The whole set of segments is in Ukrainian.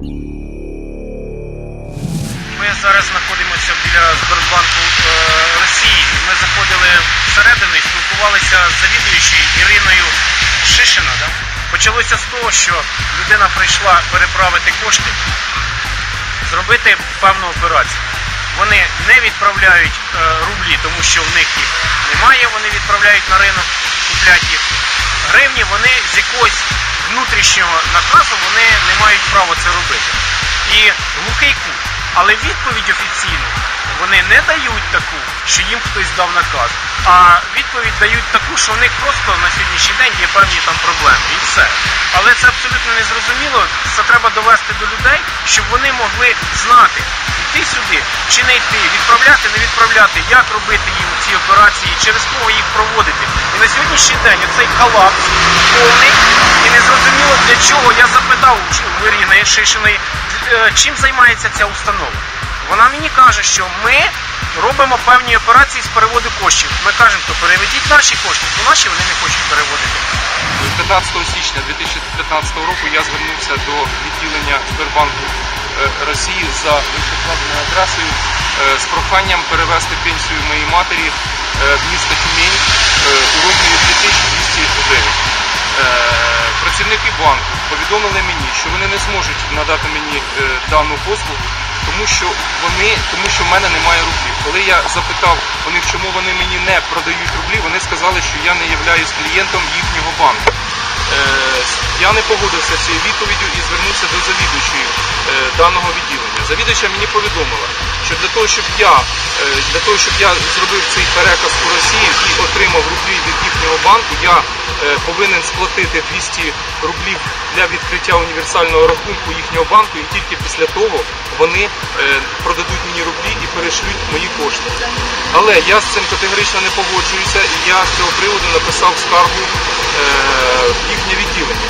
Ми зараз знаходимося біля Сбербанку е, Росії. Ми заходили всередину і спілкувалися з завідуючою Іриною Шишина. Да? Почалося з того, що людина прийшла переправити кошти, зробити певну операцію. Вони не відправляють е, рублі, тому що в них їх немає, вони відправляють на ринок куплять їх. Гривні вони з якогось внутрішнього наказу вони не мають права це робити. І глухий кут. Але відповідь офіційну вони не дають таку, що їм хтось дав наказ. А відповідь дають таку, що в них просто на сьогоднішній день є певні там проблеми. І все. Але це абсолютно незрозуміло. Це треба довести до людей, щоб вони могли знати, йти сюди чи не йти, відправляти, не відправляти, як робити їм ці операції, через кого їх проводити. І на сьогоднішній день оцей колапс повний і незрозуміло для чого. Я запитав у Ірини Шишиної, е, чим займається ця установа. Вона мені каже, що ми робимо певні операції з переводу коштів. Ми кажемо, то переведіть наші кошти, то наші вони не хочуть переводити. 15 січня 2015 року я звернувся до відділення Сбербанку Росії за вищевказаною адресою е, з проханням перевести пенсію моїй матері е, в місто Тюмень е, у розмірі 2200. Е, Працівники банку повідомили мені, що вони не зможуть надати мені е, дану послугу, тому що вони, тому що в мене немає рублів. Коли я запитав у них, чому вони мені не продають рублі, вони сказали, що я не являюсь клієнтом їхнього банку. Е, Я не погодився з цією відповіддю і звернувся до завідуючої е, даного відділення. Завідувача мені повідомила, що для того, щоб я е, для того, щоб я зробив цей переказ у Росії і отримав рублі від їхнього банку, я е, повинен сплатити 200 рублів для відкриття універсального рахунку їхнього банку, і тільки після того вони е, продадуть мені рублі і перешлють мої кошти. Але я з цим категорично не погоджуюся, і я з цього приводу написав скаргу в їхнє відділення.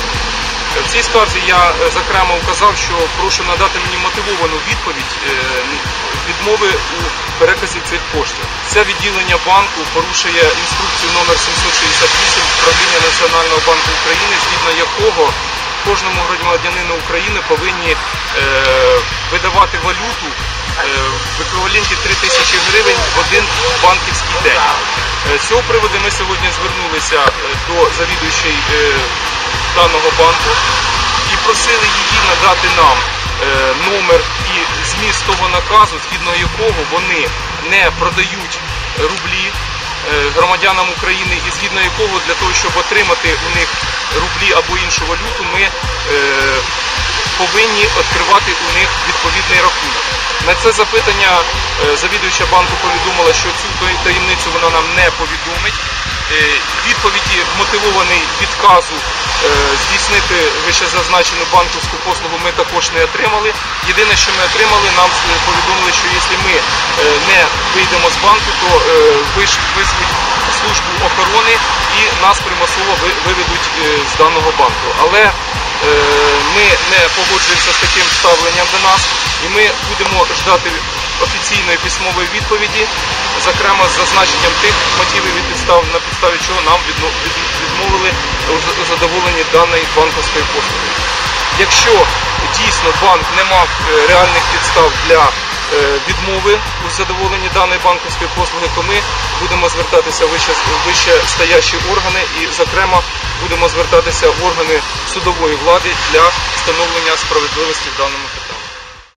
В цій скарзі я зокрема вказав, що прошу надати мені мотивовану відповідь відмови у переказі цих коштів. Це відділення банку порушує інструкцію номер 768 правління Національного банку України, згідно якого кожному громадянину України повинні е, видавати валюту е, в еквіваленті 3 тисячі гривень в один банківський день. Е, З цього приводу ми сьогодні звернулися е, до завідуючої е, даного банку і просили її надати нам номер і зміст того наказу, згідно якого вони не продають рублі е, громадянам України, і згідно якого для того, щоб отримати у них рублі або іншу валюту, ми е, повинні відкривати у них відповідний рахунок. На це запитання е, завідуюча банку повідомила, що цю таємницю вона нам не повідомить. Е, Відповіді мотивований відказу е, здійснити вище зазначену банківську послугу ми також не отримали. Єдине, що ми отримали, нам е, повідомили, що якщо ми не вийдемо з банку, то визвуть службу охорони і нас примусово виведуть з даного банку. Але ми не погоджуємося з таким ставленням до нас, і ми будемо ждати офіційної письмової відповіді, зокрема з зазначенням тих мотивів і підстав, на підставі чого нам відмовили у задоволенні даної банківської послуги. Якщо дійсно банк не мав е, реальних підстав для е, відмови у задоволенні даної банківської послуги, то ми будемо звертатися в вище, вище органи і, зокрема, будемо звертатися в органи судової влади для встановлення справедливості в даному питанні.